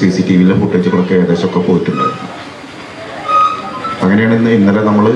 C C T വിയിലെ ഫുട്ടേജുകളൊക്കെ ഏകദേശമൊക്കെ പോയിട്ടുണ്ടായിരുന്നു അങ്ങനെയാണ് ഇന്ന് ഇന്നലെ നമ്മൾ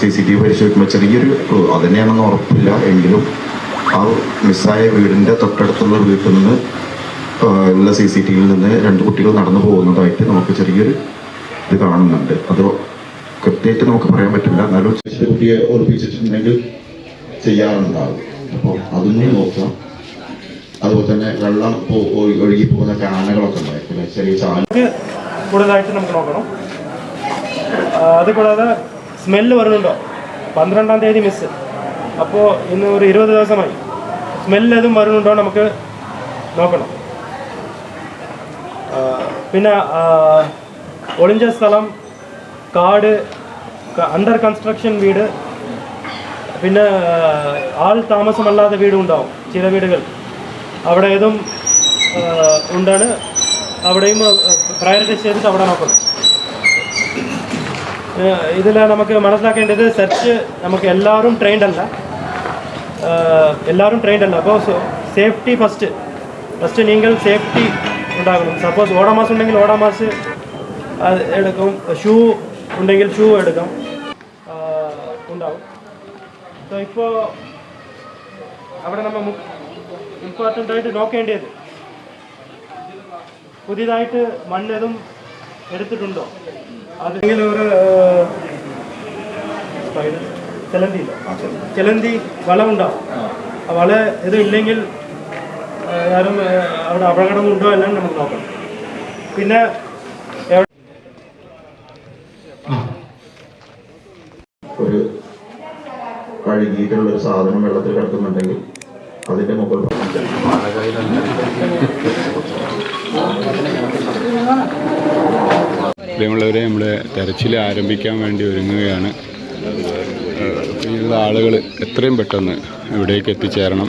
സി സി ടി വി പരിശോധിക്കുമ്പോൾ ചെറിയൊരു അത് തന്നെയാണെന്ന് ഉറപ്പില്ല. എങ്കിലും ആ മിസ്സായ വീടിന്റെ തൊട്ടടുത്തുള്ള വീട്ടിൽ നിന്ന് ഉള്ള സി സി ടി വിയിൽ നിന്ന് രണ്ട് കുട്ടികൾ നടന്നു പോകുന്നതായിട്ട് നമുക്ക് ചെറിയൊരു ഇത് കാണുന്നുണ്ട്. അത് കൃത്യമായിട്ട് നമുക്ക് പറയാൻ പറ്റില്ല. എന്നാലും കുട്ടിയെ ഓർപ്പിച്ചിട്ടുണ്ടെങ്കിൽ ചെയ്യാറുണ്ടാവും. അപ്പോൾ അതൊന്നും നോക്കാം. അതുപോലെ തന്നെ വെള്ളം ഒഴുകി പോകുന്ന കാനകളൊക്കെ ഉണ്ടായിരിക്കും ചെറിയ കൂടുതലായിട്ട് നമുക്ക് നോക്കണം. അത് കൂടാതെ സ്മെല്ല് വരുന്നുണ്ടോ? പന്ത്രണ്ടാം തീയതി മിസ് അപ്പോൾ ഇന്ന് ഒരു ഇരുപത് ദിവസമായി. സ്മെല്ല് ഏതും വരുന്നുണ്ടോ നമുക്ക് നോക്കണം. പിന്നെ ഒളിഞ്ച സ്ഥലം കാട് അണ്ടർ കൺസ്ട്രക്ഷൻ വീട് പിന്നെ ആൾ താമസമല്ലാത്ത വീടും ഉണ്ടാവും. ചില വീടുകൾ. അവിടെ ഏതും ഉണ്ടാണ് അവിടെയും പ്രയോറിറ്റൈസ് ചെയ്തിട്ട് അവിടെ നോക്കും ഇതിൽ നമുക്ക് മനസ്സിലാക്കേണ്ടത് സെർച്ച് നമുക്ക് എല്ലാവരും ട്രെയിൻഡ് അല്ല. എല്ലാവരും ട്രെയിൻഡ് അല്ല. അപ്പോൾ സേഫ്റ്റി ഫസ്റ്റ് ഫസ്റ്റ് നിങ്ങൾ സേഫ്റ്റി ഉണ്ടാകണം. സപ്പോസ് ഓടാമാസ് ഉണ്ടെങ്കിൽ ഓടാമാസ് എടുക്കും. ഷൂ ഉണ്ടെങ്കിൽ ഷൂ എടുക്കാം. ഉണ്ടാവും. സോ ഇപ്പോൾ അവിടെ നമ്മൾ ഇമ്പോർട്ടന്റ് ആയിട്ട് നോക്കേണ്ടത്. പുതിയതായിട്ട് മണ്ണതും എടുത്തിട്ടുണ്ടോ? അതെങ്കിൽ ഒരു ചിലന്തി ചെലന്തി. വളമുണ്ടാവും ആ. വള ഇത് ഇല്ലെങ്കിൽ ആരും അവിടെ അപകടം ഉണ്ടോ എല്ലാം നമുക്ക് നോക്കണം പിന്നെ ഒരു കഴുകിയിട്ടുള്ള ഒരു സാധനം വെള്ളത്തിൽ കിടക്കുന്നുണ്ടെങ്കിൽ അതിന്റെ മുകൾ പ്രിയമുള്ളവരെ നമ്മുടെ തെരച്ചിൽ ആരംഭിക്കാൻ വേണ്ടി ഒരുങ്ങുകയാണ്. ഇനിയുള്ള ആളുകൾ എത്രയും പെട്ടെന്ന് ഇവിടേക്ക് എത്തിച്ചേരണം.